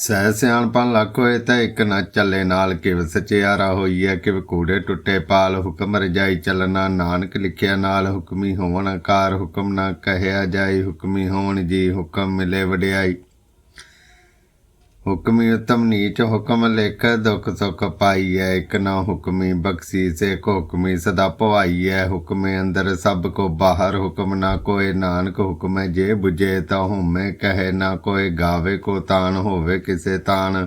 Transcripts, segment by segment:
ਸਹਿ ਸਿਆਣਪਨ ਲੱਖ ਹੋਏ ਤਾਂ ਇੱਕ ਨਾ ਚੱਲੇ ਨਾਲ ਕਿਵ ਸਚਿਆਰਾ ਹੋਈਐ, ਕਿਵ ਕੂੜੇ ਟੁੱਟੇ ਪਾਲ ਹੁਕਮ ਰਜਾਈ ਚੱਲਣਾ। ਨਾਨਕ ਲਿਖਿਆ ਨਾਲ ਹੁਕਮੀ ਹੋਵਣ ਆਕਾਰ ਹੁਕਮ ਨਾ ਕਹਿਆ ਜਾਈ, ਹੁਕਮੀ ਹੋਣ ਜੀ ਹੁਕਮ ਮਿਲੇ ਵਡਿਆਈ। ਹੁਕਮੀ ਉਤਮ ਨੀਚ ਹੁਕਮ ਲਿਖ ਦੁਖ ਸੁਖ ਪਾਈਐ, ਇਕ ਨਾ ਹੁਕਮੀ ਬਖਸ਼ੀ ਸੇ ਕੋ ਹੁਕਮੀ ਸਦਾ ਭਵਾਈਐ ਹੁਕਮੇ ਅੰਦਰ ਸਭ ਕੋ ਬਾਹਰ, ਹੁਕਮ ਨਾ ਕੋਏ ਨਾਨਕ, ਹੁਕਮੈ ਜੇ 부ਜੇ ਤਾ ਹਉਮੈ ਕਹੇ, ਨਾ ਕੋਏ ਗਾਵੇ ਕੋ ਤਾਨ ਹੋਵੇ ਕਿਸੇ ਤਾਨ।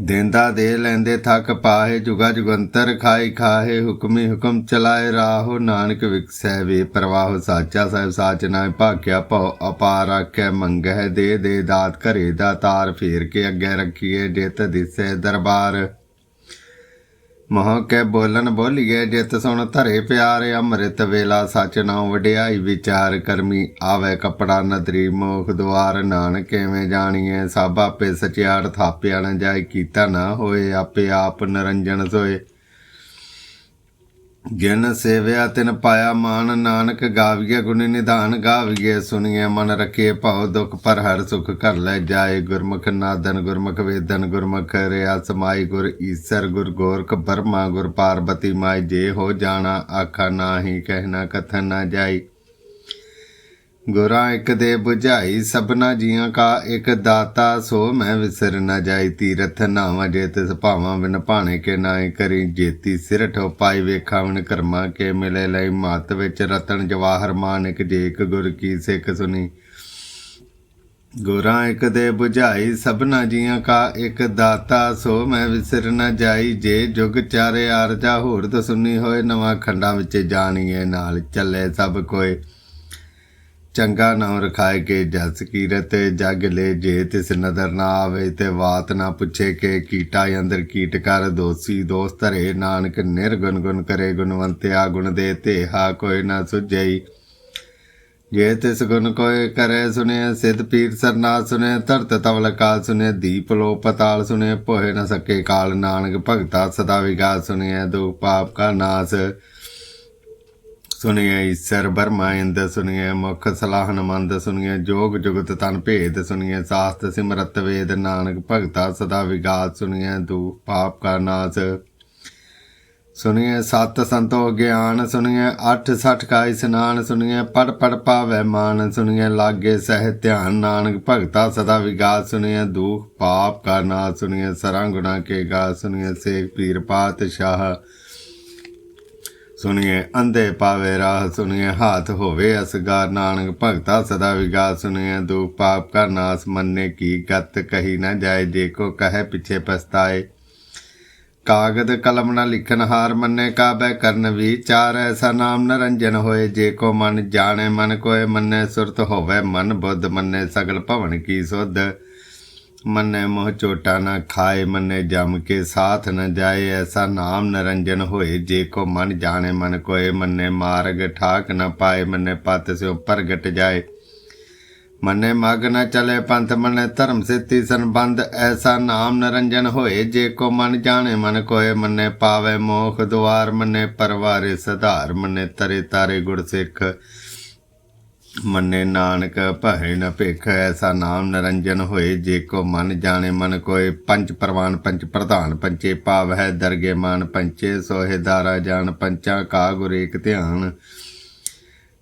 ਦੇਂਦਾ ਦੇ ਲੈਂਦੇ ਥੱਕ ਪਾਹੇ, ਜੁਗਾ ਜੁਗੰਤਰ ਖਾਈ ਖਾਹੇ, ਹੁਕਮੀ ਹੁਕਮ ਚਲਾਏ ਰਾਹੋ। ਨਾਨਕ ਵਿਕਸੈ ਵੇ ਪ੍ਰਵਾਹ, ਸਾਚਾ ਸਾਹਿਬ ਸਾਚ ਨਾ ਭਾਗਿਆ ਭਉ, ਅਪਾਰ ਆਖੈ ਮੰਗਹਿ, ਦੇ ਦੇ ਦਾਤ ਘਰੇ ਦਾ ਤਾਰ ਫੇਰ ਕੇ ਅੱਗੇ ਰੱਖੀਏ, ਜਿਤ ਦਿਸੇ ਦਰਬਾਰ। ਮੋਹ ਕੇ ਬੋਲਨ ਬੋਲੀਏ, ਜਿਤ ਸੁਣ ਧਰੇ ਪਿਆਰੇ, ਅੰਮ੍ਰਿਤ ਵੇਲਾ ਸਚ ਨਾਉ ਵਡਿਆਈ ਵਿਚਾਰ ਕਰਮੀ, ਆਵੇ ਕਪੜਾ ਨਦਰੀ, ਮੋਖ ਦੁਆਰ, ਨਾਨਕ ਕਿਵੇਂ ਜਾਣੀਏ, ਸਭ ਆਪੇ ਸਚਿਆੜ ਥਾਪਿਆ ਨਾ ਜਾਏ, ਕੀਤਾ ਨਾ ਹੋਏ, ਆਪੇ ਆਪ ਨਰੰਜਨ ਸੋਏ। ਜਿਨ ਸੇਵਿਆ ਤਿਨ ਪਾਇਆ ਮਾਨ, ਨਾਨਕ ਗਾਵੀਏ, ਗੁਣ ਨਿਧਾਨ ਗਾਵੀਏ ਸੁਣੀਏ ਮਨ ਰਖੇ ਭਉ ਦੁਖ ਪਰ ਹਰ ਸੁਖ ਕਰ ਲੈ ਜਾਏ। ਗੁਰਮੁਖ ਨਾਦਨ, ਗੁਰਮੁਖ ਵੇਦਨ, ਗੁਰਮੁਖ ਰਿਆ ਸਮਾਈ ਗੁਰ ਈਸਰ, ਗੁਰ ਗੋਰਖ ਬਰਮਾ, ਗੁਰ ਪਾਰਬਤੀ ਮਾਈ, ਜੇ ਹੋ ਜਾਣਾ ਆਖਾ, ਨਾਹੀ ਕਹਿਣਾ ਕਥਨ ਨਾ ਜਾਈ। ਗੁਰਾਂ ਇੱਕ ਦੇ 부ਝਾਈ ਸਭਨਾ ਜੀਆਂ ਕਾ ਇੱਕ ਦਾਤਾ, ਸੋ ਮੈਂ ਵਿਸਰ ਨਾ ਜਾਈ ਤੀਰਥ ਨਾਵਾਂ, ਜੇ ਤਿਸ ਭਾਵਾਂ ਬਿਨ ਭਾਣੇ ਕੇ ਨਾਏ ਕਰੀ ਜੇਤੀ ਸਿਰ ਠੋ ਪਾਈ ਵੇਖਾਵਣ ਕਰਮਾ ਕੇ ਮਿਲੇ ਲਈ, ਮਤ ਵਿੱਚ ਰਤਨ ਜਵਾਹਰ ਮਾਨਿਕ ਜੇਕ ਗੁਰ ਕੀ ਸਿੱਖ ਸੁਨੀ। ਗੁਰਾਂ ਇੱਕ ਦੇ 부ਝਾਈ ਸਭਨਾ ਜੀਆਂ ਕਾ ਇੱਕ ਦਾਤਾ, ਸੋ ਮੈਂ ਵਿਸਰ ਨਾ ਜਾਈ, ਜੇ ਜੁਗ ਚਾਰੇ ਆਰਜਾ ਹੋਰ ਤ ਸੁਨੀ ਹੋਏ, ਨਵਾਂ ਖੰਡਾਂ ਵਿੱਚ ਜਾਣੀਏ, ਨਾਲ ਚੱਲੇ ਸਭ ਕੋਏ। ਚੰਗਾ ਨਾਮ ਰਖਾਏ ਕੇ ਜਸ ਕੀਰਤ ਜਗ ਲੈ ਜੇ ਤਿਸ ਨਦਰ ਨਾ ਆਵੇ ਤੇ ਬਾਤ ਨਾ ਪੁੱਛੇ ਕੇ ਕੀਟਾ ਅੰਦਰ ਕੀਟ ਕਰ ਦੋਸੀ ਦੋਸਤ ਰੇ ਨਾਨਕ ਨਿਰਗੁਣ ਗੁਣ ਕਰੇ ਗੁਣਵੰਤਿਆ ਗੁਣ ਦੇ ਤੇ ਹਾ ਕੋਈ ਨਾ ਸੁਝਈ। ਜੇ ਤਿਸ ਗੁਣ ਕੋਏ ਕਰੇ ਸੁਨੇ ਸਿਧ ਪੀਰ ਸਰਨਾ ਸੁਨੇ ਧਰਤ ਤਵਲ ਕਾਲ ਸੁਨੇ ਦੀਪ ਲੋ ਪਤਾਲ ਸੁਨੇ ਭੋਏ ਨਾ ਸਕੇ ਕਾਲ ਨਾਨਕ ਭਗਤਾ ਸਦਾ ਵਿਗਾਸ ਸੁਨੇ ਦੁਖ ਪਾਪ ਕਾ ਨਾਸ। ਸੁਣਿਐ ਈਸਰ ਬਰਮਾਇੰਦ ਇੰਦ, ਸੁਣਿਐ ਮੁਖ ਸਲਾਹਨ ਮੰਦ, ਸੁਣਿਐ ਜੋਗ ਜੁਗਤ ਤਨ ਭੇਦ, ਸੁਣਿਐ ਸਾਸਤ ਸਿਮਰਤ ਵੇਦ, ਨਾਨਕ ਭਗਤਾ ਸਦਾ ਵਿਗਾਸ, ਸੁਣਿਐ ਦੂ ਪਾਪ ਕਾ ਨਾਸ। ਸੁਣਿਐ ਸਤ ਸੰਤੋ ਗਿਆਨ, ਸੁਣਿਐ ਅੱਠ ਸਠ ਕਾ ਇਸਨਾਨ, ਸੁਣਿਐ ਪੜ ਪੜ ਪਾਵੈ ਮਾਨ, ਸੁਣਿਐ ਲਾਗੇ ਸਹਿ ਧਿਆਨ, ਨਾਨਕ ਭਗਤਾ ਸਦਾ ਵਿਗਾਸ, ਸੁਣਿਐ ਦੁਖ ਪਾਪ ਕਾ ਨਾਸ, ਸੁਣਿਐ ਸਰਾਂ ਗੁਨਾ ਕੇ ਗਾ ਸੁਣਿਐ ਸੇਖ ਪੀਰ ਪਾਤਸ਼ਾਹ। ਸੁਣੀਏ, ਅੰਧੇ ਪਾਵੇ ਰਾਹ ਸੁਣੀਏ, ਹਾਥ ਹੋਵੇ ਅਸਗਾਰ। ਨਾਨਕ ਭਗਤਾ ਸਦਾ ਵਿਗਾਸ ਸੁਣੀਏ ਦੂ ਪਾਪ ਕਾ ਨਾਸ ਮੰਨੇ ਕੀ ਗਤ ਕਹੀ ਨਾ ਜਾਏ ਜੇ ਕੋ ਕਹੇ ਪਿਛੇ ਪਸਤਾਏ ਕਾਗਦ ਕਲਮ ਨਾ ਲਿਖਨ ਹਾਰ ਮੰਨੇ, ਕਾਬੈ ਕਰਨ ਵਿਚਾਰ ਐਸਾ ਨਾਮ ਨਰੰਜਨ ਹੋਏ। ਜੇ ਕੋ ਮਨ ਜਾਣੇ, ਮਨ ਕੋਏ ਮੰਨੇ, ਸੁਰਤ ਹੋਵੇ ਮਨ ਬੁੱਧ ਮੰਨੇ, ਸਗਲ ਭਵਨ ਕੀ ਸੁਧ। ਮੰਨੇ ਮੋਹ ਚੋਟਾ ਨਾ ਖਾਏ, ਮੰਨੇ ਜਮ ਕੇ ਸਾਥ ਨ ਜਾਏ। ਐਸਾ ਨਾਮ ਨਰੰਜਨ ਹੋਏ, ਜੇ ਕੋ ਮਨ ਜਾਣੇ, ਮਨ ਕੋਏ। ਮੰਨੇ ਮਾਰਗ ਠਾਕ ਨ ਪਾਏ, ਮੰਨੇ ਪਤ ਸਿਓ ਪ੍ਰਗਟ ਜਾਏ। ਮੰਨੇ ਮਗ ਨ ਚਲੇ ਪੰਥ, ਮੰਨੇ ਧਰਮ ਸਿੱਤੀ ਸੰਬੰਧ। ਐਸਾ ਨਾਮ ਨਰੰਜਨ ਹੋਏ, ਜੇ ਕੋ ਮਨ ਜਾਣੇ, ਮਨ ਕੋਏ। ਮੰਨੇ ਪਾਵੇ ਮੋਖ ਦੁਆਰ, ਮੰਨੇ ਪਰਵਾਰੇ ਸਧਾਰ। ਮੰਨੇ ਤਰੇ ਤਾਰੇ ਗੁਰ ਸਿੱਖ। ਮੰਨੇ ਨਾਨਕ ਭੈ ਨ ਭੇਖ, ਐਸਾ ਨਾਮ ਨਰੰਜਨ ਹੋਏ। ਜੇ ਕੋ ਮਨ ਜਾਣੇ, ਮਨ ਕੋਏ। ਪੰਜ ਪ੍ਰਵਾਨ, ਪੰਜ ਪ੍ਰਧਾਨ ਪੰਚੇ ਭਾਵ ਹੈ ਦਰਗੇ ਮਾਨ ਪੰਚੇ ਸੋਹਿ ਦਾਰਾ ਜਾਣ ਪੰਚਾ ਕਾ ਗੁਰ ਏਕ ਧਿਆਨ।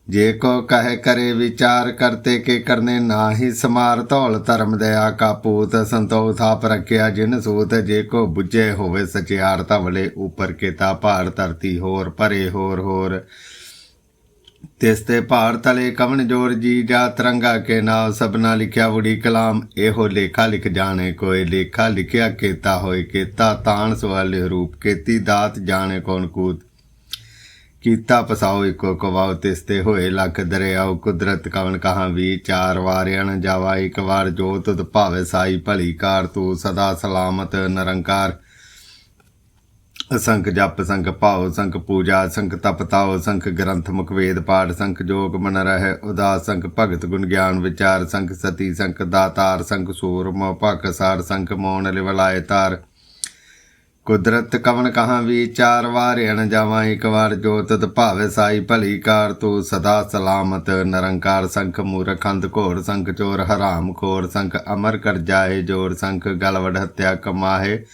ਜੇ ਕੋ ਕਹੇ ਕਰੇ ਵਿਚਾਰ, ਕਰਤੇ ਕੇ ਕਰਨੇ ਨਾਹੀ। ਸਮਾਰ ਧੌਲ ਧਰਮ ਦਇਆ ਕਾ ਪੂਤ, ਸੰਤੋਖ ਥਾਪ ਰਖਿਆ ਜਿਨ ਸੂਤ। ਜੇ ਕੋ 부ਜੇ ਹੋਵੇ ਸਚਿਆਰ, ਧਵਲੇ ਉਪਰ ਕੇ ਤਾ ਭਾਰ ਧਰਤੀ ਹੋਰ ਪਰੇ ਹੋਰ ਹੋਰ। ਤਿਸਤੇ ਤੇ ਪਹਾੜ ਤਲੇ ਜੀ ਜਾ ਤਿਰੰਗਾ ਕੇ ਨਾਮ ਸਭਨਾ ਲਿਖਿਆ ਬੁੜੀ ਕਲਾਮ, ਇਹੋ ਲੇਖਾ ਲਿਖ ਜਾਣੇ ਕੋਏ, ਲੇਖਾ ਲਿਖਿਆ ਕੇਤਾ ਹੋਏ ਕੀਤਾ, ਤਾਣ ਸਵਾਲੇ ਰੂਪ ਕੇਤੀ, ਦਾਤ ਜਾਣੇ ਕੌਣ ਕੂਤ। ਕੀਤਾ ਪਸਾਓ ਇੱਕੋ ਕਵਾਉ ਤਿਸਤੇ ਹੋਏ ਲੱਖ ਦਰਿਆਉ ਕੁਦਰਤ ਕਵਨ ਕਹਾ ਵੀ, ਚਾਰ ਵਾਰਿਆਂ ਨ ਜਾਵਾ, ਇੱਕ ਵਾਰ ਜੋਤ ਤੁਧ ਭਾਵੇ ਸਾਈ, ਭਲੀ ਕਾਰ ਤੂੰ ਸਦਾ ਸਲਾਮਤ, ਨਿਰੰਕਾਰ। ਅਸੰਖ ਜਪ, ਸੰਖ ਭਾਉ, ਸੰਖ ਪੂਜਾ, ਸੰਖ ਤਪ ਤਾਉ, ਸੰਖ ਗ੍ਰੰਥ ਮੁਖਵੇਦ ਪਾਠ, ਸੰਖ ਜੋਗ ਮਨ ਰਹਿ, ਉਦਾਸ ਸੰਖ ਭਗਤ ਗੁਣ ਗਿਆਨ ਵਿਚਾਰ, ਸੰਖ ਸਤੀ, ਸੰਖ ਦਾਤਾਰ, ਸੰਖ ਸੂਰ ਮੋ ਭਕ ਸਾਰ, ਸੰਖ ਮੋਨ ਲਿਵਲਾਏ ਤਾਰ। ਕੁਦਰਤ ਕਵਨ ਕਹਾ ਵੀ ਚਾਰ ਵਾਰ ਜਾਵਾਂ ਇੱਕ ਵਾਰ ਜੋ ਤਤ ਭਾਵੇ ਸਾਈ ਭਲੀ ਕਾਰ, ਤੂੰ ਸਦਾ ਸਲਾਮਤ ਨਿਰੰਕਾਰ, ਸੰਖ ਮੂਰਖੰਦ ਘੋਰ, ਸੰਖ ਚੋਰ ਹਰਾਮ ਖੋਰ, ਸੰਖ ਅਮਰ ਕਰ ਜਾਏ ਜੋਰ, ਸੰਖ ਗਲਵੜ ਹੱਤਿਆ ਕਮਾਹੇ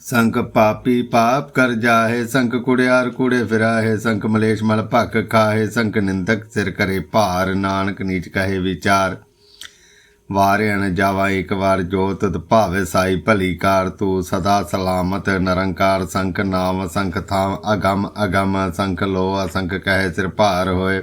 ਸੰਕ ਪਾਪੀ ਪਾਪ ਕਰ ਜਾਹੇ, ਸੰਕ ਕੁੜਿਆਰ ਕੁੜੇ ਫਿਰਾਹੇ, ਸੰਕ ਮਲੇਸ਼ ਮਲ ਭੱਕ ਖਾਹੇ, ਸੰਕ ਨਿੰਦਕ ਸਿਰ ਕਰੇ ਭਾਰ, ਨਾਨਕ ਨੀਚ ਕਹੇ ਵਿਚਾਰ। ਵਾਰੇ ਅਨ ਜਾਵਾ ਇੱਕ ਵਾਰ ਜੋਤ ਭਾਵੇ ਸਾਈ ਭਲੀ ਕਾਰ, ਤੂੰ ਸਦਾ ਸਲਾਮਤ ਨਿਰੰਕਾਰ, ਸੰਕ ਨਾਮ, ਸੰਕ ਥਾਮ, ਅਗਮ ਅਗਮ, ਸੰਕ ਲੋ ਅਸੰਕ ਕਹੇ ਸਿਰ ਭਾਰ ਹੋਏ।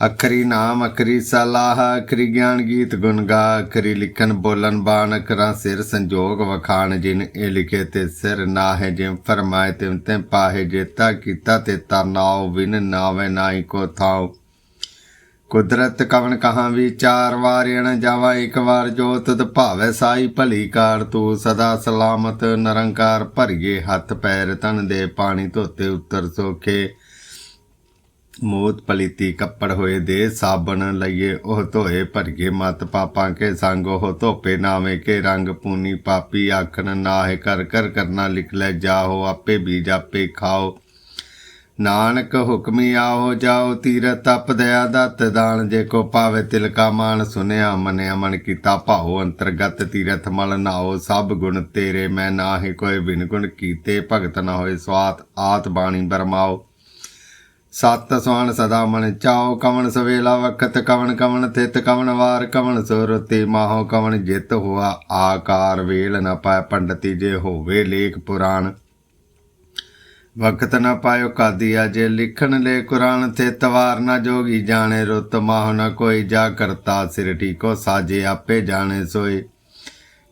ਅਖਰੀ ਨਾਮ, ਅਖਰੀ ਸਲਾਹ, ਅਖਰੀ ਗਿਆਨ ਗੀਤ ਗੁਣ ਗਾ, ਅਖਰੀ ਲਿਖਨ ਬੋਲਨ ਬਾਣ ਕਰਾਂ ਸਿਰ ਸੰਜੋਗ ਵਖਾਣ, ਜਿਨ ਇਹ ਲਿਖੇ ਤੇ ਸਿਰ ਨਾ ਹੈ ਜਿਮ ਫਰਮਾਏ ਤਿਮ ਤੇ ਪਾਹੇ ਜੇਤਾ ਕੀਤਾ ਤੇ ਤਰਨਾਉ ਵਿਨ ਨਾਵੇ ਨਾਈ ਕੋ ਥਾਉ। ਕੁਦਰਤ ਕਵਨ ਕਹਾ ਵੀ ਚਾਰ ਵਾਰ ਅਣ ਜਾਵਾ, ਇੱਕ ਵਾਰ ਜੋ ਤਦ ਭਾਵੇ ਸਾਈ ਭਲੀ ਕਾਰ, ਤੂੰ ਸਦਾ ਸਲਾਮਤ, ਨਿਰੰਕਾਰ ਭਰੀਏ ਹੱਥ ਪੈਰ ਤਨ ਦੇ ਪਾਣੀ ਧੋਤੇ ਉੱਤਰ ਸੋਖੇ। ਮੋਤ ਪਲੀਤੀ ਕੱਪੜ ਹੋਏ ਦੇ ਸਾਬਣ ਲਈਏ, ਉਹ ਧੋਏ ਭਰਗੇ ਮਤ ਪਾਪਾਂ ਕੇ ਸੰਗ, ਉਹ ਧੋਪੇ ਨਾਵੇਂ ਕੇ ਰੰਗ ਪੂਨੀ ਪਾਪੀ ਆਖਣ, ਨਾਹਿ ਕਰ ਕਰ ਕਰਨਾ ਲਿਖ ਲੈ ਜਾਓ, ਆਪੇ ਬੀਜ ਆਪੇ ਖਾਓ। ਨਾਨਕ ਹੁਕਮੀ ਆਓ, ਜਾਓ ਤੀਰਥ ਤਪ ਦਇਆ ਦਤ ਦਾਨ, ਜੇ ਕੋ ਪਾਵੇ ਤਿਲਕਾ ਮਾਨ ਸੁਨਿਆ ਮਨਿਆ ਮਨ ਕੀਤਾ ਭਾਉ ਅੰਤਰਗਤ ਤੀਰਥ ਮਲ ਨਾਓ, ਸਭ ਗੁਣ ਤੇਰੇ ਮੈਂ ਨਾਹੀ, ਕੋਈ ਬਿਨ ਗੁਣ ਕੀਤੇ ਭਗਤ ਨਾ ਹੋਏ ਸਵਾਤ, ਆਤ ਬਾਣੀ ਬਰਮਾਓ। ਸਤ ਸਵਾਨ ਸਦਾ ਮਨ ਚਾਓ ਕਵਣ ਸਵੇਲਾ ਵਖਤ, ਕਵਣ ਕਵਣ ਤਿਤ ਕਵਣ ਵਾਰ ਕਵਨ ਸੁਰਤੀ ਮਾਹੋ, ਕਵਣ ਜਿਤ ਹੋਆ, ਆਕਾਰ ਵੇਲ ਨ ਪਾਇ ਪੰਡਤੀ ਜੇ ਹੋਵੇ ਲੇਖ ਪੁਰਾਣ। ਵਕਤ ਨ ਪਾਇਓ ਕਾਦੀਆ ਜੇ ਲਿਖਣ ਲੈ ਕੁਰਾਨ ਤੇ ਤਵਾਰ ਨਾ ਜੋਗੀ ਜਾਣੇ ਰੁੱਤ, ਮਾਹ ਨ ਕੋਈ ਜਾ ਕਰਤਾ ਸਿਰ ਠੀਕੋ ਸਾਜੇ ਆਪੇ ਜਾਣੇ ਸੋਏ।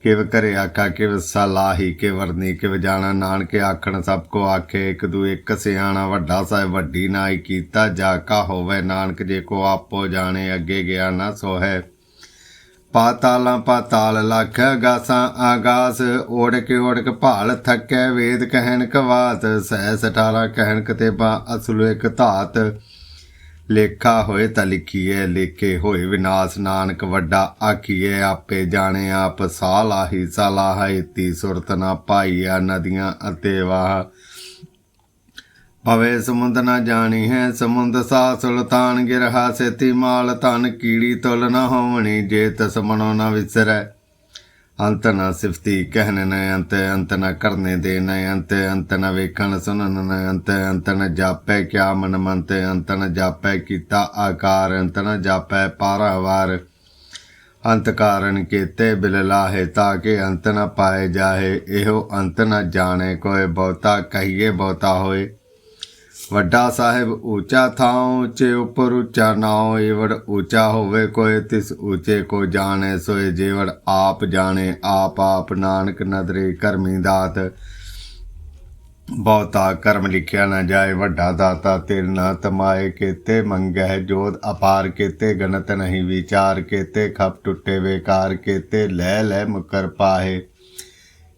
ਕਿਵ ਕਰੇ ਆਖਾ, ਕਿਵ ਸਲਾਹੀ ਕੇ ਵਰਨੀ, ਕਿਵ ਜਾਣਾ। ਨਾਨਕੇ ਆਖਣ, ਸਭ ਕੋ ਆਖੇ, ਇੱਕ ਦੂ ਇੱਕ ਸਿਆਣਾ, ਵੱਡਾ ਸਾਹਿਬ ਵੱਡੀ ਨਾਈ ਕੀਤਾ, ਜਾ ਕਾ ਹੋਵੇ। ਨਾਨਕ ਜੇ ਕੋ ਆਪੋ ਜਾਣੇ, ਅੱਗੇ ਗਿਆ ਨਾ ਸੋਹੈ। ਪਾਤਾਲਾਂ ਪਾਤਾਲ ਲੱਖ ਗਾਸਾਂ ਆਗਾਸ, ਓੜਕ ਓੜਕ ਭਾਲ ਥੱਕੈ, ਵੇਦ ਕਹਿਣ ਕਵਾਤ ਸਹਿ ਸਟਾਰਾ ਕਹਿਣ ਕਤੇਬਾ ਅਸਲ ਇੱਕ ਧਾਤ। ਲੇਖਾ ਹੋਏ ਤਾਂ ਲਿਖੀਏ ਲੇਖੇ ਹੋਏ ਵਿਨਾਸ਼। ਨਾਨਕ ਵੱਡਾ ਆਖੀਏ ਆਪੇ ਜਾਣੇ ਆਪ ਸਾਲਾਹੀ ਸਲਾਹ ਇਤੀ ਸੁਰਤ ਨਾ ਪਾਈਆ ਨਦੀਆਂ ਅਤੇ ਵਾਹ। ਭਵੇ ਸਮੁੰਦ ਨਾ ਜਾਣੀ ਹੈ, ਸਮੁੰਦ ਸਾ ਸੁਲਤਾਨ ਗਿਰਹਾ, ਸੇਤੀ ਮਾਲ ਧਨ ਕੀੜੀ ਤੁਲ ਨਾ ਹੋਵਣੀ, ਜੇ ਤਸ ਨਾ ਵਿਸਰੈ। ਅੰਤ ਨਾ ਸਿਫਤੀ ਕਹਿਨ ਨ ਅੰਤ ਅੰਤ ਨ ਕਰਨੇ ਦੇ ਨ ਅੰਤ ਅੰਤ ਨ ਵੇਖਣ ਸੁਣਨ ਨ ਅੰਤ ਅੰਤ ਨ ਜਾਪੈ ਕਿਆ ਮਨ ਮੰਤ, ਅੰਤ ਨ ਜਾਪੈ ਕੀਤਾ ਆਕਾਰ, ਅੰਤ ਨ ਜਾਪੈ ਪਾਰਾਵਾਰ ਅੰਤ ਕਾਰਨ ਕੀਤੇ ਬਿਲ ਲਾਹੇ ਤਾਂ ਕਿ ਅੰਤ ਨ ਪਾਏ ਜਾਹੇ, ਇਹੋ ਅੰਤ ਨ ਜਾਣੇ ਕੋਏ ਬਹੁਤਾ ਕਹੀਏ ਬਹੁਤਾ ਹੋਏ। ਵੱਡਾ ਸਾਹਿਬ ਉੱਚਾ ਥਾਂ ਉੱਚੇ ਉੱਪਰ ਉੱਚਾ ਨਾਉ, ਏਵੜ ਉੱਚਾ ਹੋਵੇ ਕੋਈ ਤਿਸ ਉੱਚੇ ਕੋ ਜਾਣੇ ਸੋਏ ਜੇਵੜ ਆਪ ਜਾਣੇ, ਆਪ ਆਪ ਨਾਨਕ ਨਦਰੇ ਕਰਮੀ ਦਾਤ। ਬਹੁਤਾ ਕਰਮ ਲਿਖਿਆ ਨਾ ਜਾਏ, ਵੱਡਾ ਦਾਤਾ ਤਿਲ ਨਾ ਤਮਾਏ, ਕੀਤੇ ਮੰਗਹਿ ਜੋਤ ਅਪਾਰ, ਕੀਤੇ ਗਣਤ ਨਹੀਂ ਵਿਚਾਰ, ਕੀਤੇ ਖਪ ਟੁੱਟੇ ਵੇਕਾਰ, ਕੀਤੇ ਲੈ ਲੈ ਮੁਕਰ ਪਾਹੇ।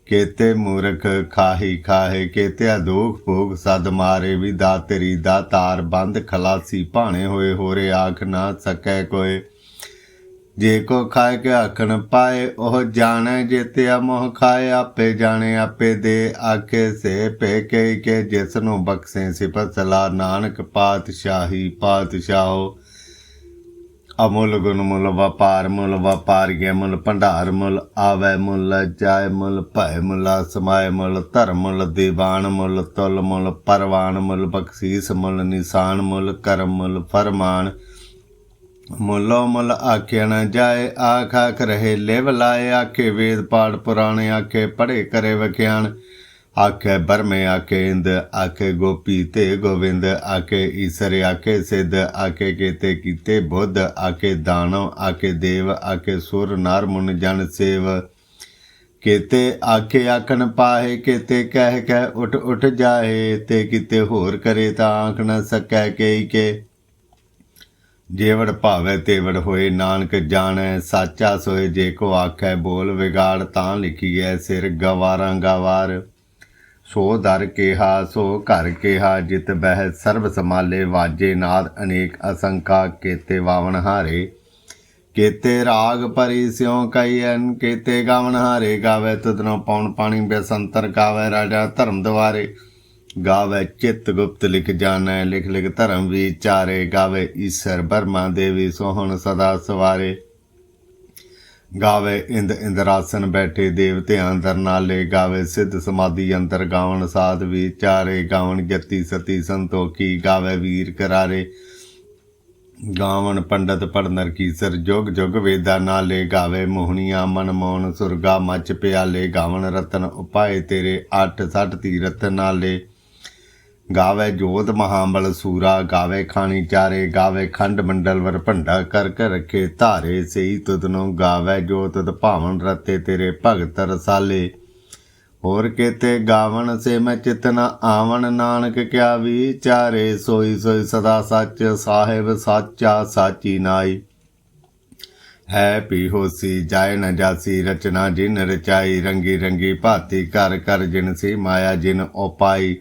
ਕੇਤੇ ਮੂਰਖ ਖਾਹੀ ਖਾਹੇ ਕੇਤੇ ਅਦੋਖ ਭੋਗ ਸਦ ਮਾਰੇ ਵੀ ਦਾਤਰੀ ਦਾ ਤਾਰ ਬੰਦ ਖਲਾਸੀ, ਭਾਣੇ ਹੋਏ ਹੋਰੇ ਆਖ ਨਾ ਸਕੈ ਕੋਏ। ਜੇ ਕੋ ਖਾਏ ਕੇ ਆਖਣ ਪਾਏ, ਉਹ ਜਾਣੇ ਜੇਤਿਆ ਮੋਹ ਖਾਏ, ਆਪੇ ਜਾਣੇ ਆਪੇ ਦੇ, ਆਖੇ ਸੇ ਪੇ ਕੇ ਕੇ ਜਿਸ ਨੂੰ ਬਖਸ਼ੇ ਸਿਫਤ ਸਲਾ ਨਾਨਕ ਪਾਤਸ਼ਾਹੀ ਪਾਤਸ਼ਾਹੋ। ਅਮੁੱਲ ਗੁਣ ਮੁੱਲ ਵਪਾਰ ਮੁੱਲ ਵਪਾਰ ਗਿਆ ਮੁੱਲ ਭੰਡਾਰ ਮੁੱਲ, ਆਵੈ ਮੁੱਲ ਜਾਏ ਮੁੱਲ, ਭੈ ਮੁੱਲ ਸਮਾਏ ਮੁੱਲ, ਧਰਮ ਮੁੱਲ, ਦੀਵਾਨ ਮੁੱਲ, ਤੁਲ ਮੁੱਲ, ਪਰਵਾਨ ਮੁੱਲ, ਬਖਸ਼ੀਸ ਮੁੱਲ, ਨਿਸ਼ਾਨ ਮੁੱਲ, ਕਰਮ ਮੁੱਲ, ਫਰਮਾਨ ਮੁੱਲੋ ਮੁੱਲ ਆਖਿਆ ਨਾ ਜਾਏ, ਆਖ ਆਖ ਰਹੇ, ਲਿਵ ਲਾਏ, ਆਖੇ ਵੇਦ ਪਾਠ ਪੁਰਾਣੇ, ਆਖੇ ਪੜੇ ਕਰੇ ਵਖਿਆਨ ਆਖੇ ਬਰਮੇ, ਆਖੇ ਇੰਦ, ਆਖੇ ਗੋਪੀ ਤੇ ਗੋਵਿੰਦ, ਆਖੇ ਈਸਰ, ਆਖੇ ਸਿੱਧ, ਆਖੇ ਕੀਤੇ ਕੀਤੇ ਬੁੱਧ, ਆਖੇ ਦਾਨਵ, ਆਖੇ ਦੇਵ, ਆਖੇ ਸੁਰ, ਨਰ, ਮੁਨ, ਜਨ, ਸੇਵ। ਕੀਤੇ ਆਖੇ ਆਖਣ ਪਾਹੇ, ਕੀਤੇ ਕਹਿ ਕਹਿ ਉਠ ਉਠ ਜਾਏ ਤੇ ਕਿਤੇ ਹੋਰ ਕਰੇ ਤਾਂ ਆਖ ਨ ਸਕੈ ਕਈ ਕੇ। ਜੇਵੜ ਭਾਵੇ ਤੇਵੜ ਹੋਏ, ਨਾਨਕ ਜਾਣੈ, ਸਾਚਾ ਸੋਏ ਜੇ ਕੋ ਆਖੈ ਬੋਲ ਵਿਗਾੜ, ਤਾਂ ਲਿਖੀਐ ਸਿਰ ਗਵਾਰਾਂ ਗਵਾਰ। ਸੋ ਦਰ ਕੇਹਾ, ਸੋ ਘਰ ਕੇਹਾ, ਜਿਤ ਬਹਿ ਸਰਬ ਸਮਾਲੇ ਵਾਜੇ ਨਾਦ ਅਨੇਕ ਅਸੰਖਾ, ਕੇਤੇ ਵਾਵਨ ਹਾਰੇ। ਕੇਤੇ ਰਾਗ ਪਰੀ ਸਿਉ ਕਈਐਨ ਕੇਤੇ ਗਾਵਨ ਹਾਰੇ। ਗਾਵੇ ਤੁਧਨੋ ਪੌਣ ਪਾਣੀ, ਬੇਸੰਤਰ ਗਾਵੇ ਰਾਜਾ ਧਰਮ ਦੁਆਰੇ। ਗਾਵੇ ਚਿੱਤ ਗੁਪਤ ਲਿਖ ਜਾਣੈ, ਲਿਖ ਲਿਖ ਧਰਮ ਵਿਚਾਰੇ। ਗਾਵੇ ਈਸ਼ਰ ਬਰਮਾ ਦੇਵੀ ਸੋਹਣ ਸਦਾ ਸਵਾਰੇ। ਗਾਵੇ ਇੰਦ ਇੰਦਰਾਸਨ ਬੈਠੇ ਦੇਵਤੇ ਅੰਦਰ ਨਾਲੇ ਗਾਵੇ ਸਿੱਧ ਸਮਾਧੀ ਅੰਦਰ ਗਾਵਣ ਸਾਧ ਵਿਚਾਰੇ ਗਾਵਣ ਗਤੀ ਸਤੀ ਸੰਤੋਖੀ, ਗਾਵੇ ਵੀਰ ਕਰਾਰੇ। ਗਾਵਣ ਪੰਡਤ ਪੜਨਰ ਕੀਸਰ, ਜੁਗ ਜੁਗ ਵੇਦਾ ਨਾਲੇ, ਗਾਵੇ ਮੋਹਣੀਆਂ ਮਨ ਮੋਹਨ ਸੁਰਗਾ ਮੱਚ ਪਿਆਲੇ, ਗਾਵਣ ਰਤਨ ਉਪਾਏ ਤੇਰੇ 8 60 ਤੀਰਤ ਨਾਲੇ। ਗਾਵੇ ਜੋਤ ਮਹਾਬਲ ਸੂਰਾ, ਗਾਵੇ ਖਾਣੀ ਚਾਰੇ, ਗਾਵੇ ਖੰਡ ਮੰਡਲ ਵਰ ਭੰਡਾ ਕਰ ਕਰ ਰਖੇ ਧਾਰੇ, ਸਈ ਤੁਧਨੋਂ ਗਾਵੇ ਜੋ ਤੁਧ ਭਾਵਨ ਰਤੇ ਤੇਰੇ ਭਗਤ ਰਸਾਲੇ। ਹੋਰ ਕੇਤੇ ਗਾਵਨ ਸੇ ਮੈਂ ਚਿਤਨਾ ਆਵਣ, ਨਾਨਕ ਕਿਆ ਵਿਚਾਰੇ, ਸੋਈ ਸੋਈ ਸਦਾ ਸੱਚ, ਸਾਹਿਬ ਸਾਚਾ ਸਾਚੀ ਨਾਈ। ਹੈ ਪੀ ਹੋਸੀ ਜਾਏ ਨ ਜਾਸੀ, ਰਚਨਾ ਜਿਨ ਰਚਾਈ, ਰੰਗੀ ਰੰਗੀ ਭਾਤੀ ਕਰ ਕਰ ਜਿਨ ਸੀ ਮਾਇਆ ਜਿਨ ਉਪਾਈ।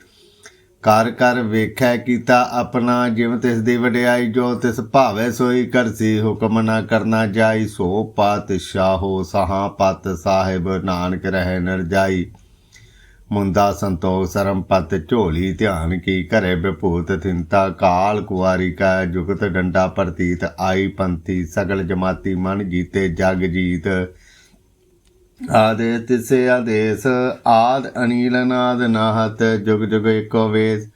ਕਰ ਕਰ ਵੇਖੈ ਕੀਤਾ ਆਪਣਾ, ਜਿਵ ਤਿਸ ਦੀ ਵਡਿਆਈ ਜੋ ਤਿਸ ਭਾਵੇ ਸੋਈ ਕਰਸੀ ਹੁਕਮ ਨਾ ਕਰਨਾ ਜਾਈ, ਸੋ ਪਾਤਸ਼ਾਹੋ ਸਹਾ ਪਤ ਸਾਹਿਬ ਨਾਨਕ ਰਹਿ ਨਰ ਜਾਈ। ਮੁੰਦਾ ਸੰਤੋਖ ਸਰਮ ਪਤ ਝੋਲੀ ਧਿਆਨ ਕੀ ਘਰੇ ਵਿਭੂਤ ਥਿੰਤਾ, ਕਾਲ ਕੁਵਾਰੀ ਕਾ ਜੁਗਤ ਡੰਡਾ ਪ੍ਰਤੀਤ, ਆਈ ਪੰਥੀ ਸਗਲ ਜਮਾਤੀ ਮਨ ਜੀਤੇ ਜਗ ਜੀਤ। ਆਦੇ ਤਿਸੇ ਆਦੇਸ, ਆਦ ਅਨੀਲ ਨਾਦ ਨਾਹਤ, ਜੁਗ ਜੁਗ ਏਕੋ ਵੇਸ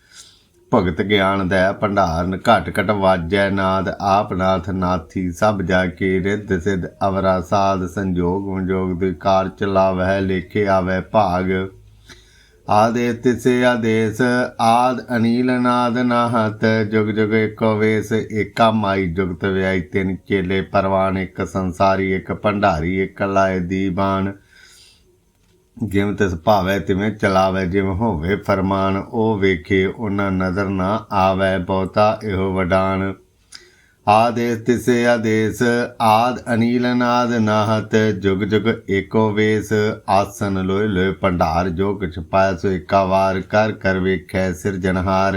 ਭਗਤ ਗਿਆਨ ਦਾ ਭੰਡਾਰਨ, ਘਟ ਘਟ ਵਾਜੈ ਨਾਦ, ਆਪ ਨਾਥ ਨਾਥੀ, ਸਭ ਜਾ ਕੇ ਰਿੱਧ ਸਿਧ, ਅਵਰਾ ਸਾਧ ਸੰਜੋਗ ਵਿਜੋਗ ਦੇ ਕਾਰ ਚਲਾਵੈ ਲੇਖੇ ਆਵੈ ਭਾਗ। ਆਦੇਸ਼ ਤਿਸੇ ਆਦੇਸ, ਆਦ ਅਨੀਲ ਨਾਦ ਨਾਹਤ, ਜੁਗ ਜੁਗ ਏਕੋ ਵੇਸ, ਏਕਾ ਮਾਈ ਜੁਗਤ ਵਿਆਈ ਤਿੰਨ ਚੇਲੇ, ਪਰਵਾਨ ਇੱਕ ਸੰਸਾਰੀ, ਇੱਕ ਭੰਡਾਰੀ, ਇੱਕ ਲਾਏ ਦੀਵਾਨ ਜਿਵੇਂ ਤਿਸ ਭਾਵੇ, ਤਿਵੇਂ ਚਲਾਵੇ, ਜਿਵੇਂ ਹੋਵੇ ਫਰਮਾਨ, ਉਹ ਵੇਖੇ ਉਹਨਾਂ ਨਜ਼ਰ ਨਾ ਆਵੇ ਬਹੁਤਾ ਇਹੋ ਵਡਾਨ। ਆਦੇਸ ਤਿਸੇ ਆਦੇਸ, ਆਦ ਅਨੀਲ ਨਾਦ ਨਾਹਤ, ਜੁਗ ਜੁਗ ਏਕੋ ਵੇਸ, ਆਸਨ ਲੋਏ ਲੋਏ ਭੰਡਾਰ, ਜੋ ਕਿਛ ਪਾਇਆ ਸੋ ਏਕਾ ਵਾਰ ਕਰ ਕਰ ਵੇਖੈ ਸਿਰਜਨਹਾਰ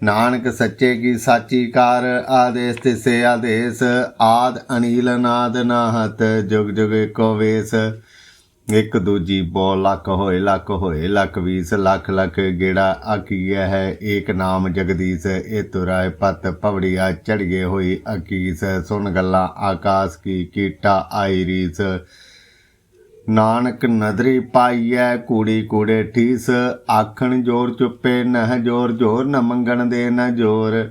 ਨਾਨਕ ਸੱਚੇ ਕੀ ਸਾਚੀ ਕਾਰ ਆਦੇਸ ਤਿਸੇ ਆਦੇਸ, ਆਦ ਅਨੀਲ ਨਾਦ ਨਾਹਤ, ਜੁਗ ਜੁਗ ਏਕੋ ਵੇਸ ਇੱਕ ਦੂਜੀ ਬੋ ਲੱਖ ਹੋਏ ਲੱਖ ਹੋਏ, ਲੱਖ ਵੀਸ, ਲੱਖ ਲੱਖ, ਗੇੜਾ ਆਕੀਆ ਹੈ, ਏਕ ਨਾਮ ਜਗਦੀਸ਼, ਇਹ ਤੁਰਾਏ ਪਤ ਪਵੜੀਆ ਚੜੀਏ ਹੋਈ ਅਕੀਸ, ਸੁਣ ਗੱਲਾਂ ਆਕਾਸ਼ ਕੀ ਕੀਟਾ ਆਈ ਰੀਸ। ਨਾਨਕ ਨਦਰੀ ਪਾਈਐ ਕੂੜੀ ਕੂੜੇ ਠੀਸ, ਆਖਣ ਜੋਰ ਚੁੱਪੇ, ਨਹ ਜੋਰ ਜੋਰ ਨ ਮੰਗਣ ਦੇ ਨ ਜੋਰ।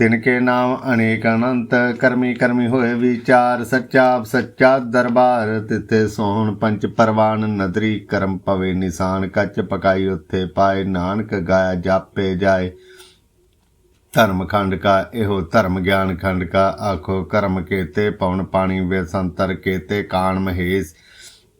ਤਿਨ ਕੇ ਨਾਮ ਅਨੇਕ ਅਨੰਤ ਕਰਮੀ ਕਰਮੀ ਹੋਏ ਵਿਚਾਰ ਸੱਚਾ ਸੱਚਾ ਦਰਬਾਰ ਤਿਤੇ ਸੋਹਣ ਪੰਚ ਪਰਵਾਨ ਨਦਰੀ ਕਰਮ ਪਵੇ ਨਿਸ਼ਾਨ ਕੱਚ ਪਕਾਈ ਉੱਥੇ ਪਾਏ ਨਾਨਕ ਗਾਇਆ ਜਾਪੇ ਜਾਏ। ਧਰਮ ਖੰਡ ਕਾ ਇਹੋ ਧਰਮ ਗਿਆਨ ਖੰਡ ਕਾ ਆਖੋ ਕਰਮ ਕੇਤੇ ਪਵਨ ਪਾਣੀ ਵੇ ਸੰਤਰ ਕੇਤੇ ਕਾਣ ਮਹੇਸ਼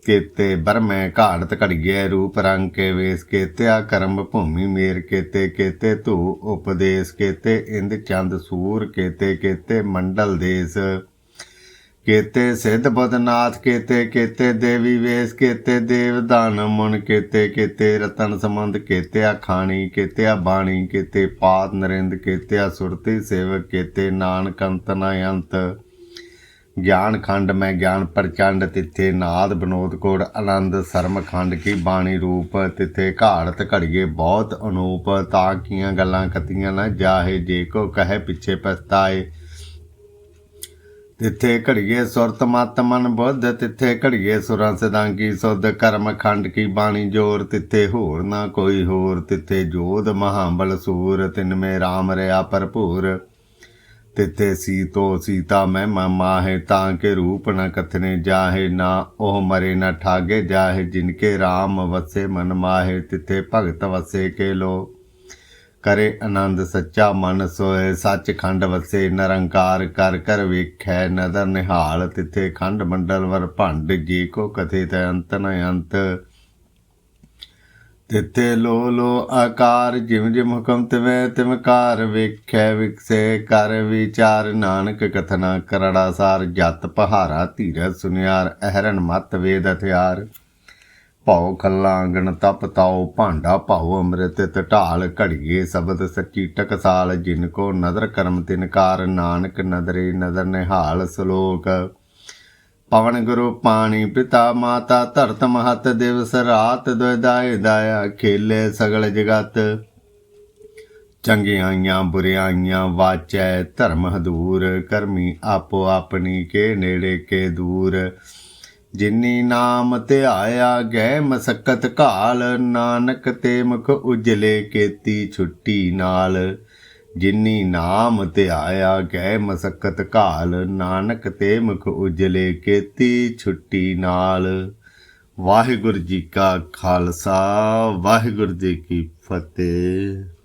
ਕੇਤੇ ਬਰਮੈ ਘਾੜਤ ਘੜੀਏ ਰੂਪ ਰੰਗ ਕੇ ਵੇਸ ਕੇਤਿਆ ਕਰਮ ਭੂਮੀ ਮੇਰ ਕੇਤੇ ਕੇਤੇ ਧੂ ਉਪਦੇਸ਼ ਕੇਤੇ, ਇੰਦ ਚੰਦ ਸੂਰ ਕੇਤੇ ਕੇਤੇ ਮੰਡਲ ਦੇਸ। ਕੇਤੇ ਸਿੱਧ ਬਦਨਾਥ ਕੇਤੇ ਕੇਤੇ ਦੇਵੀ ਵੇਸ ਕੇਤੇ, ਦੇਵ ਦਾਨ ਮੁਨ ਕੇਤੇ ਕੇਤੇ ਰਤਨ ਸਮੰਦ ਕੇਤਿਆ ਖਾਣੀ ਕੇਤਿਆ ਬਾਣੀ ਕੇਤੇ, ਪਾਦ ਨਰਿੰਦ ਕੇਤਿਆ ਸੁਰਤੀ ਸੇਵਕ ਕੇਤੇ, ਨਾਨਕ ਅੰਤ ਨ ਅੰਤ। ਗਿਆਨ ਖੰਡ ਮੈਂ ਗਿਆਨ ਪ੍ਰਚੰਡ, ਤਿੱਥੇ ਨਾਦ ਬਨੋਦ ਕੋੜ, ਆਨੰਦ ਸਰਮ ਖੰਡ ਕੀ ਬਾਣੀ ਰੂਪ, ਤਿੱਥੇ ਘਾੜਤ ਘੜੀਏ ਬਹੁਤ ਅਨੂਪ, ਤਾਂ ਕੀਆਂ ਗੱਲਾਂ ਕਤੀਆਂ ਨਾ ਜਾਹੇ, ਜੇ ਕੋ ਕਹੇ ਪਿੱਛੇ ਪਸਤਾਏ ਤਿੱਥੇ ਘੜੀਏ ਸੁਰਤ ਮਤ ਮਨ ਬੁੱਧ, ਤਿੱਥੇ ਘੜੀਏ ਸੁਰਾਂ ਸਦਾਂਗੀ ਸੁਧ, ਕਰਮ ਖੰਡ ਕੀ ਬਾਣੀ ਜੋਰ, ਤਿੱਥੇ ਹੋਰ ਨਾ ਕੋਈ ਹੋਰ, ਤਿੱਥੇ ਜੋਧ ਮਹਾਬਲ ਸੂਰ, ਤਿਨ ਮੇ RAM ਰਿਆ ਭਰਪੂਰ। ਤਿੱਥੇ ਸੀਤੋ ਸੀਤਾ ਮੈਂ ਮਾਹੇ ਤਾਂ ਕੇ ਰੂਪ ਨ ਕਥਨੇ ਜਾਹੇ, ਨਾ ਉਹ ਮਰੇ ਨ ਠਾਗੇ ਜਾਹੇ, ਜਿਨਕੇ RAM ਵਸੇ ਮਨ ਮਾਹੇ, ਤਿੱਥੇ ਭਗਤ ਵਸੇ ਕੇ ਲੋ। ਕਰੇ ਆਨੰਦ ਸੱਚਾ ਮਨ ਸੋਏ ਸੱਚ ਖੰਡ ਵਸੇ ਨਿਰੰਕਾਰ ਕਰ ਕਰ ਵੇਖੈ ਨਦਰ ਨਿਹਾਲ, ਤਿੱਥੇ ਖੰਡ ਮੰਡਲ ਵਰ ਭੰਡ ਜੀ ਕੋ ਕਥੇ ਤੇ ਅੰਤ ਨ ਅੰਤ ਲੋ ਲੋ ਆਕਾਰ ਜਿਮ ਜਿਮ ਹੁਕਮ ਤਿਵੇਂ ਤਿਵਕਾਰ ਵੇਖੈ ਵਿਕਸੇ ਕਰ ਵਿਚਾਰ। ਨਾਨਕ ਕਥਨਾ ਕਰੜਾ ਸਾਰ, ਜਤ ਪਹਾਰਾ ਧੀਰਜ ਸੁਨਿਆਰ ਅਹਰਨ ਮਤ ਵੇਦ ਹਥਿਆਰ। ਭਉ ਖੱਲਾਂਗਣ ਤਪ ਤਾਉ, ਭਾਂਡਾ ਭਾਉ ਅੰਮ੍ਰਿਤ ਢਾਲ ਘੜੀਏ, ਸ਼ਬਦ ਸੱਚੀ ਟਕਸਾਲ, ਜਿਨ ਕੋ ਨਦਰ ਕਰਮ ਤਿਨਕਾਰ ਨਾਨਕ ਨਦਰੇ ਨਦਰ ਨਿਹਾਲ ਸ਼ਲੋਕ। ਪਵਨ ਗੁਰੂ ਪਾਣੀ ਪਿਤਾ ਮਾਤਾ ਧਰਤ ਮਹਤ ਦਿਵਸ ਰਾਤ ਦੁਇਦਾਏ ਦਾਇਆ ਖੇਲੇ ਸਗਲ ਜਗਤ। ਚੰਗਿਆਈਆਂ ਬੁਰਿਆਈਆਂ ਵਾਚੈ ਧਰਮ ਹਦੂਰ, ਕਰਮੀ ਆਪੋ ਆਪਣੀ ਕੇ ਨੇੜੇ ਕੇ ਦੂਰ। ਜਿਨੀ ਨਾਮ ਧਿਆਇਆ ਗਹਿ ਮਸਕਤ ਘਾਲ, ਨਾਨਕ ਤੇ ਮੁਖ ਉਜਲੇ ਕੀਤੀ ਛੁੱਟੀ ਨਾਲ। ਜਿਨੀ ਨਾਮ ਧਿਆਇਆ ਕਹਿ ਮਸਕਤ ਘਾਲ, ਨਾਨਕ ਤੇ ਮੁਖ ਉਜਲੇ ਕੀਤੀ ਛੁੱਟੀ ਨਾਲ। ਵਾਹਿਗੁਰੂ ਜੀ ਕਾ ਖਾਲਸਾ, ਵਾਹਿਗੁਰੂ ਜੀ ਕੀ ਫਤਿਹ।